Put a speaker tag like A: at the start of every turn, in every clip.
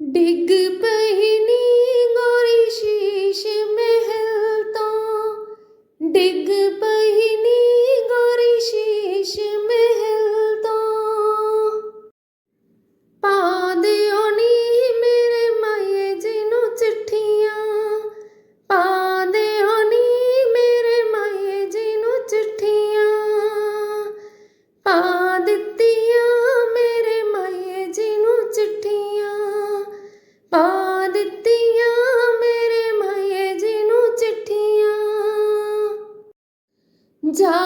A: ਡਿੱਗ ਪਈ ਨੀ ਗੋਰੀ ਸ਼ੀਸ਼ ਮਹਿਲ ਤੋਂ। ਡਿੱਗ ਪਈ ਨੀ যা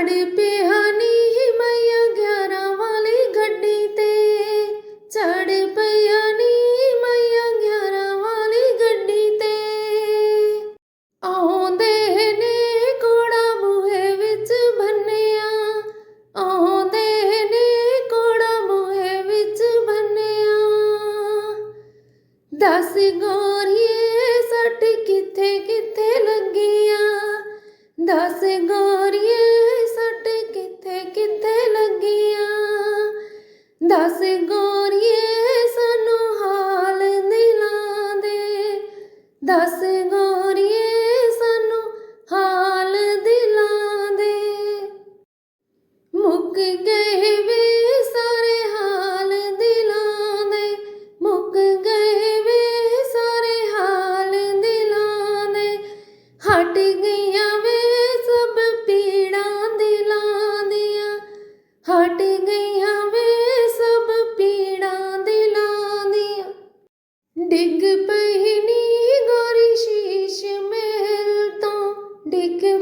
A: ઝડપે હાની હિમૈયા ગ્યારા વાલી ગડ્ડી તે ઝડપૈયાની હિમૈયા ગ્યારા વાલી ગડ્ડી તે ਆਉਂਦੇ ਨੇ ਕੋੜਾ ਮੂਹੇ ਵਿੱਚ ਬੰਨਿਆ। ਆਉਂਦੇ ਨੇ ਕੋੜਾ ਮੂਹੇ ਵਿੱਚ ਬੰਨਿਆ। ਦਸ ਗੋਰੀਏ ਸੱਟ ਕਿੱਥੇ ਕਿੱਥੇ ਲੱਗੀਆਂ? ਦਸ ਗੋ ਦੱਸ ਗੋਰੀਏ ਸਾਨੂੰ ਹਾਲ ਦਿਲਾਂ ਦੇ। ਦੱਸ ਗੋਰੀਏ ਸਾਨੂੰ ਹਾਲ ਦਿਲਾਂ ਦੇ। ਮੁੱਕ ਗਏ ডেকে